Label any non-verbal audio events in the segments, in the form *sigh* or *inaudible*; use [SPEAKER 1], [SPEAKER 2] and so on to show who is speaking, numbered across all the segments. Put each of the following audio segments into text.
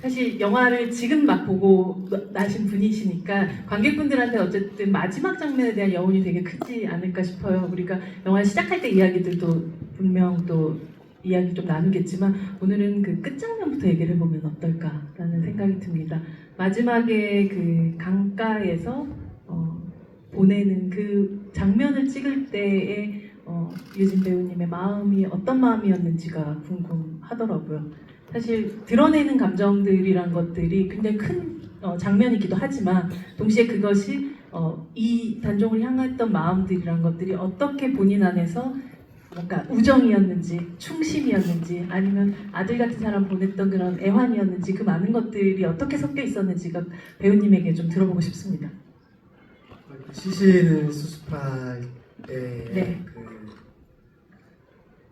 [SPEAKER 1] 사실 영화를 지금 막 보고 나신 분이시니까 관객분들한테 어쨌든 마지막 장면에 대한 여운이 되게 크지 않을까 싶어요. 우리가 영화 시작할 때 이야기들도 분명 또 이야기 좀 나누겠지만 오늘은 그 끝장면부터 얘기를 해보면 어떨까라는 생각이 듭니다. 마지막에 그 강가에서 어, 보내는 그 장면을 찍을 때의 어, 유진 배우님의 마음이 어떤 마음이었는지가 궁금하더라고요. 사실 드러내는 감정들이란 것들이 굉장히 큰 어, 장면이기도 하지만 동시에 그것이 어, 이 단종을 향했던 마음들이란 것들이 어떻게 본인 안에서 뭔가 우정이었는지 충심이었는지 아니면 아들 같은 사람 보냈던 그런 애환이었는지 그 많은 것들이 어떻게 섞여 있었는지가 배우님에게 좀 들어보고 싶습니다.
[SPEAKER 2] 수습할 때
[SPEAKER 1] 네.
[SPEAKER 2] 그,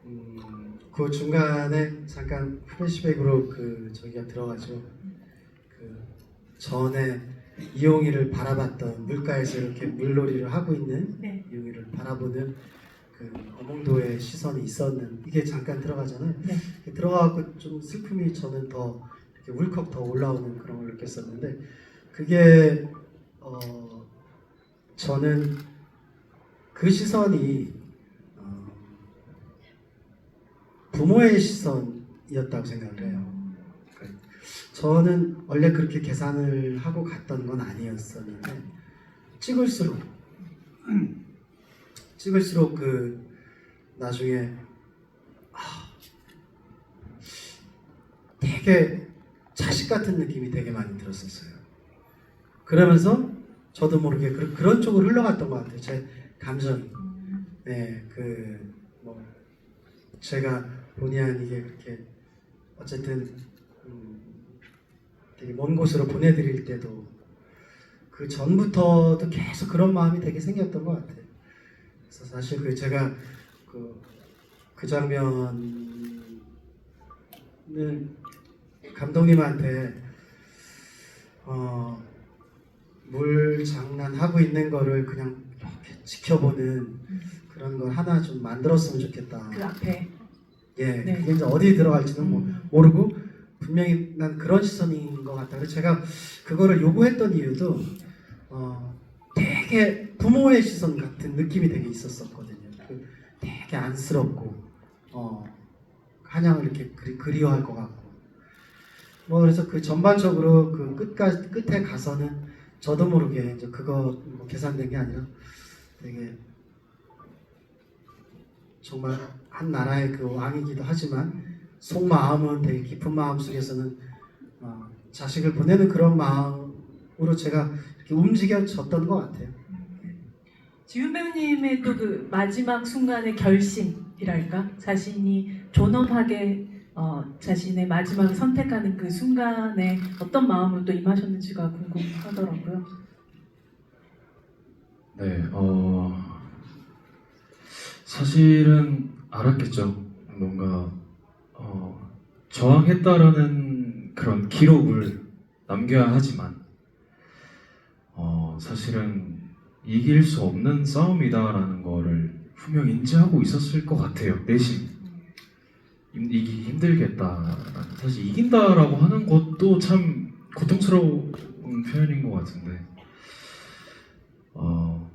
[SPEAKER 2] 음, 그 중간에 잠깐 플래시백으로 그 저기가 들어가죠. 그 전에 이용이를 바라봤던 물가에서 이렇게 물놀이를 하고 있는
[SPEAKER 1] 네.
[SPEAKER 2] 이용이를 바라보는 그 어몽도의 시선이 있었는 이게 잠깐 들어가잖아요.
[SPEAKER 1] 네.
[SPEAKER 2] 들어가고 좀 슬픔이 저는 더 이렇게 울컥 더 올라오는 그런 걸 느꼈었는데 그게 어 저는 그 시선이 어, 부모의 시선이었다고 생각을 해요. 저는 원래 그렇게 계산을 하고 갔던 건 아니었었는데 찍을수록 *clears throat* 찍을수록 그 나중에 아, 되게 자식 같은 느낌이 되게 많이 들었었어요. 그러면서 저도 모르게 그, 그런 쪽으로 흘러갔던 것 같아요. 제 감정이. 네, 그, 뭐, 제가 본의 아니게 그렇게, 어쨌든, 음, 되게 먼 곳으로 보내드릴 때도, 그 전부터도 계속 그런 마음이 되게 생겼던 것 같아요. 그래서 사실 그 제가 그, 그 장면을 감독님한테, 어, 물 장난하고 있는 거를 그냥 이렇게 지켜보는 그런 걸 하나 좀 만들었으면 좋겠다.
[SPEAKER 1] 그 앞에
[SPEAKER 2] 예,
[SPEAKER 1] 네.
[SPEAKER 2] 그게 이제 어디에 들어갈지는 뭐
[SPEAKER 1] 음,
[SPEAKER 2] 모르고 분명히 난 그런 시선인 것 같다. 그래서 제가 그거를 요구했던 이유도 어, 되게 부모의 시선 같은 느낌이 되게 있었었거든요. 그 되게 안쓰럽고 어, 한양을 이렇게 그리, 그리워할 것 같고 뭐 그래서 그 전반적으로 그 끝까지 끝에 가서는 저도 모르게 이제 그거 뭐 계산된 게 아니라 되게 정말 한 나라의 그 왕이기도 하지만 속마음은 되게 깊은 마음 속에서는 어, 자식을 보내는 그런 마음으로 제가 이렇게 움직여졌던 것 같아요.
[SPEAKER 1] 지훈 배우님의 또 그 마지막 순간의 결심이랄까 자신이 존엄하게 어, 자신의 마지막을 선택하는 그 순간에 어떤 마음으로 또 임하셨는지가 궁금하더라고요.
[SPEAKER 3] 네, 어, 사실은 알았겠죠. 뭔가, 어, 저항했다라는 그런 기록을 남겨야 하지만, 어, 사실은 이길 수 없는 싸움이다라는 거를 분명 인지하고 있었을 것 같아요. 내심. 임- 이기기 힘들겠다. 사실 이긴다라고 하는 것도 참 고통스러운 표현인 것 같은데, 어,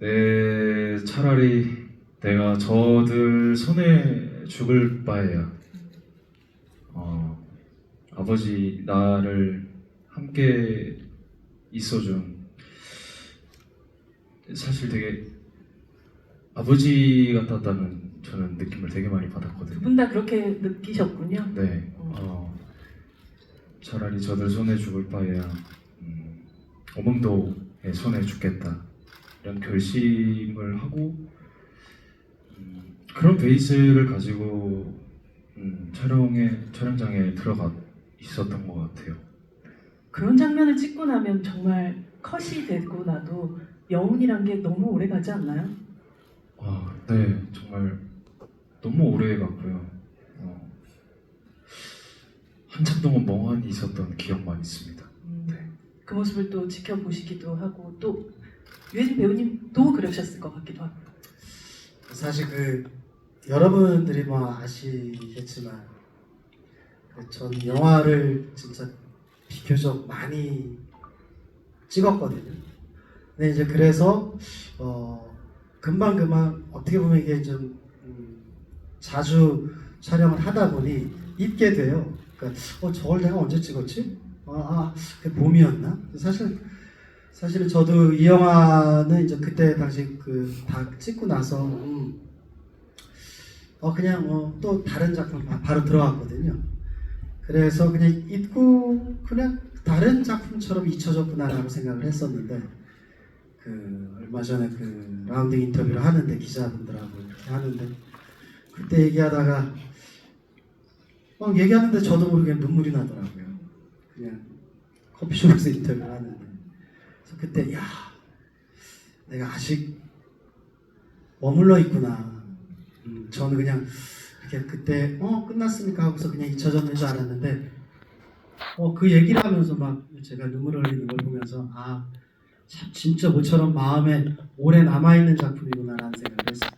[SPEAKER 3] 어, 내 차라리 내가 저들 손에 죽을 바에야, 어, 아버지 나를 함께 있어준 사실 되게 아버지 같았다는 저는 느낌을 되게 많이
[SPEAKER 1] 두
[SPEAKER 3] 받았거든요.
[SPEAKER 1] 분다 그렇게 느끼셨군요.
[SPEAKER 3] 네, 어, 차라리 저들 손에 죽을 바에야 음, 어몽도의 손에 죽겠다 이런 결심을 하고 음, 그런 베이스를 가지고 음, 촬영에 촬영장에 들어가 있었던 것 같아요.
[SPEAKER 1] 그런 장면을 찍고 나면 정말 컷이 되고 나도 여운이란 게 너무 오래 가지 않나요?
[SPEAKER 3] 아, 네, 정말 너무 오래 갔고요. 어, 한참 동안 멍하니 있었던 기억만 있습니다.
[SPEAKER 1] 음,
[SPEAKER 3] 네.
[SPEAKER 1] 그 모습을 또 지켜보시기도 하고 또 유해진 배우님도 그러셨을 것 같기도 하고
[SPEAKER 2] 사실 그 여러분들이 뭐 아시겠지만 전 영화를 진짜 비교적 많이 찍었거든요. 근데 이제 그래서 어 금방 금방 어떻게 보면 이게 좀 음, 자주 촬영을 하다 보니 잊게 돼요. 그러니까 어 저걸 내가 언제 찍었지? 아, 아그 봄이었나? 사실 사실은 저도 이 영화는 이제 그때 당시 그 다 찍고 나서 음, 어 그냥 뭐 또 다른 작품 바- 바로 들어갔거든요. 그래서 그냥 잊고 그냥 다른 작품처럼 잊혀졌구나라고 생각을 했었는데 그 얼마 전에 그 라운드 인터뷰를 하는데 기자분들하고 이렇게 하는데 그때 얘기하다가 막 얘기하는데 저도 모르게 눈물이 나더라고요. 그냥 커피숍에서 *laughs* 인터뷰를 하는데 그때 야 내가 아직 머물러 있구나. 음, 저는 그냥 이렇게 그때 어 끝났으니까 하고서 그냥 잊혀졌는 줄 알았는데 어 그 얘기를 하면서 막 제가 눈물 흘리는 걸 보면서 아 참 진짜 모처럼 마음에 오래 남아 있는 작품이구나라는 생각을 했어요.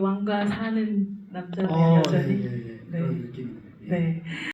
[SPEAKER 1] 왕과 사는 남자는
[SPEAKER 2] 어,
[SPEAKER 1] 여전히
[SPEAKER 2] 네, 네, 네.
[SPEAKER 1] 네.
[SPEAKER 2] 그런 느낌이네요. 예.
[SPEAKER 1] 네.